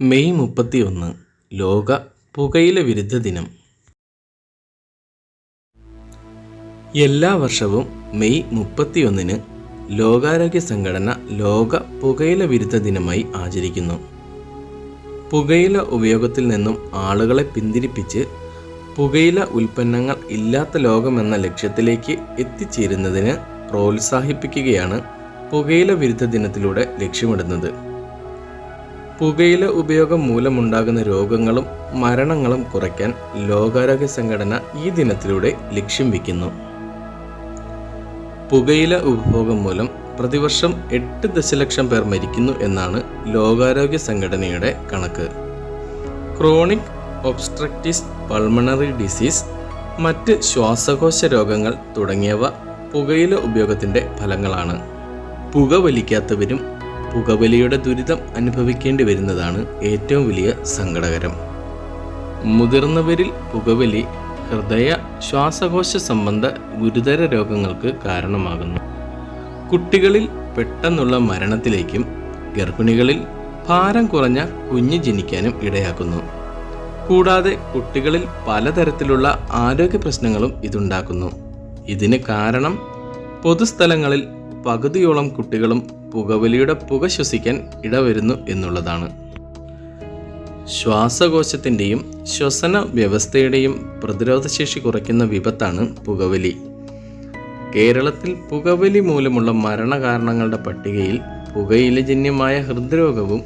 May മുപ്പത്തിയൊന്ന് ലോക പുകയില വിരുദ്ധ ദിനം. എല്ലാ വർഷവും മെയ് മുപ്പത്തിയൊന്നിന് ലോകാരോഗ്യ സംഘടന ലോക പുകയില വിരുദ്ധ ദിനമായി ആചരിക്കുന്നു. പുകയില ഉപയോഗത്തിൽ നിന്നും ആളുകളെ പിന്തിരിപ്പിച്ച് പുകയില ഉൽപ്പന്നങ്ങൾ ഇല്ലാത്ത ലോകമെന്ന ലക്ഷ്യത്തിലേക്ക് എത്തിച്ചേരുന്നതിന് പ്രോത്സാഹിപ്പിക്കുകയാണ് പുകയില വിരുദ്ധ ദിനത്തിലൂടെ ലക്ഷ്യമിടുന്നത്. പുകയില ഉപയോഗം മൂലമുണ്ടാകുന്ന രോഗങ്ങളും മരണങ്ങളും കുറയ്ക്കാൻ ലോകാരോഗ്യ സംഘടന ഈ ദിനത്തിലൂടെ ലക്ഷ്യം വയ്ക്കുന്നു. പുകയില ഉപഭോഗം മൂലം പ്രതിവർഷം എട്ട് ദശലക്ഷം പേർ മരിക്കുന്നു എന്നാണ് ലോകാരോഗ്യ സംഘടനയുടെ കണക്ക്. ക്രോണിക് ഒബ്സ്ട്രക്റ്റിസ് പൾമണറി ഡിസീസ് മറ്റ് ശ്വാസകോശ രോഗങ്ങൾ തുടങ്ങിയവ പുകയില ഉപയോഗത്തിന്റെ ഫലങ്ങളാണ്. പുകവലിക്കാത്തവരും പുകവലിയുടെ ദുരിതം അനുഭവിക്കേണ്ടി വരുന്നതാണ് ഏറ്റവും വലിയ സങ്കടകരം. മുതിർന്നവരിൽ പുകവലി ഹൃദയ ശ്വാസകോശ സംബന്ധ ഗുരുതര രോഗങ്ങൾക്ക് കാരണമാകുന്നു. കുട്ടികളിൽ പെട്ടെന്നുള്ള മരണത്തിലേക്കും ഗർഭിണികളിൽ ഭാരം കുറഞ്ഞ കുഞ്ഞു ജനിക്കാനും ഇടയാക്കുന്നു. കൂടാതെ കുട്ടികളിൽ പലതരത്തിലുള്ള ആരോഗ്യ പ്രശ്നങ്ങളും ഇതുണ്ടാക്കുന്നു. ഇതിന് കാരണം പൊതുസ്ഥലങ്ങളിൽ പകുതിയോളം കുട്ടികളും പുകവലിയുടെ പുക ശ്വസിക്കാൻ ഇടവരുന്നു എന്നുള്ളതാണ്. ശ്വാസകോശത്തിന്റെയും ശ്വസന വ്യവസ്ഥയുടെയും പ്രതിരോധശേഷി കുറയ്ക്കുന്ന വിപത്താണ് പുകവലി. കേരളത്തിൽ പുകവലി മൂലമുള്ള മരണകാരണങ്ങളുടെ പട്ടികയിൽ പുകയിലജന്യമായ ഹൃദ്രോഗവും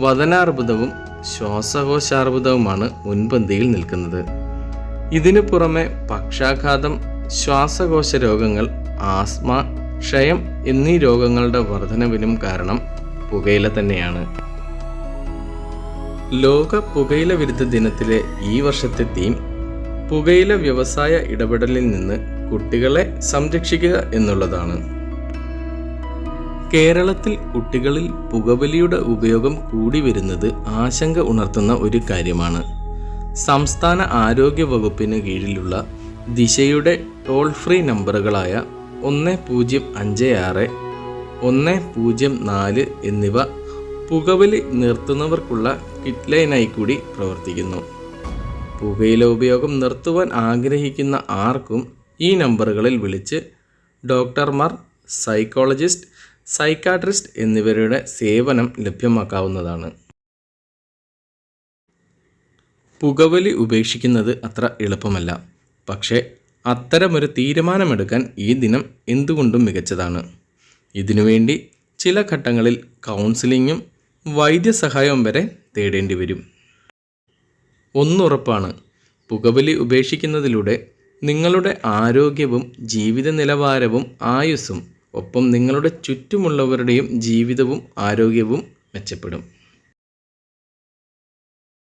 വതനാർബുദവും ശ്വാസകോശാർബുദവുമാണ് മുൻപന്തിയിൽ നിൽക്കുന്നത്. ഇതിനു പുറമെ പക്ഷാഘാതം ശ്വാസകോശ രോഗങ്ങൾ ആസ്മ ക്ഷയം എന്നീ രോഗങ്ങളുടെ വർധനവിനും കാരണം പുകയില തന്നെയാണ്. ലോക പുകയില വിരുദ്ധ ദിനത്തിലെ ഈ വർഷത്തെ തീം പുകയില വ്യവസായ ഇടപെടലിൽ നിന്ന് കുട്ടികളെ സംരക്ഷിക്കുക എന്നുള്ളതാണ്. കേരളത്തിൽ കുട്ടികളിൽ പുകവലിയുടെ ഉപയോഗം കൂടി വരുന്നത് ആശങ്ക ഉണർത്തുന്ന ഒരു കാര്യമാണ്. സംസ്ഥാന ആരോഗ്യ വകുപ്പിന് കീഴിലുള്ള ദിശയുടെ ടോൾ ഫ്രീ നമ്പറുകളായ ഒന്ന് പൂജ്യം അഞ്ച് ആറ് ഒന്ന് പൂജ്യം നാല് എന്നിവ പുകവലി നിർത്തുന്നവർക്കുള്ള കിറ്റ് ലൈനായി കൂടി പ്രവർത്തിക്കുന്നു. പുകയില ഉപയോഗം നിർത്തുവാൻ ആഗ്രഹിക്കുന്ന ആർക്കും ഈ നമ്പറുകളിൽ വിളിച്ച് ഡോക്ടർമാർ സൈക്കോളജിസ്റ്റ് സൈക്കാട്രിസ്റ്റ് എന്നിവരുടെ സേവനം ലഭ്യമാക്കാവുന്നതാണ്. പുകവലി ഉപേക്ഷിക്കുന്നത് അത്ര എളുപ്പമല്ല. പക്ഷേ അത്തരമൊരു തീരുമാനമെടുക്കാൻ ഈ ദിനം എന്തുകൊണ്ടും മികച്ചതാണ്. ഇതിനുവേണ്ടി ചില ഘട്ടങ്ങളിൽ കൗൺസിലിങ്ങും വൈദ്യസഹായവും വരെ തേടേണ്ടി വരും. ഒന്നുറപ്പാണ് പുകവലി ഉപേക്ഷിക്കുന്നതിലൂടെ നിങ്ങളുടെ ആരോഗ്യവും ജീവിത നിലവാരവും ആയുസ്സും ഒപ്പം നിങ്ങളുടെ ചുറ്റുമുള്ളവരുടെയും ജീവിതവും ആരോഗ്യവും മെച്ചപ്പെടും.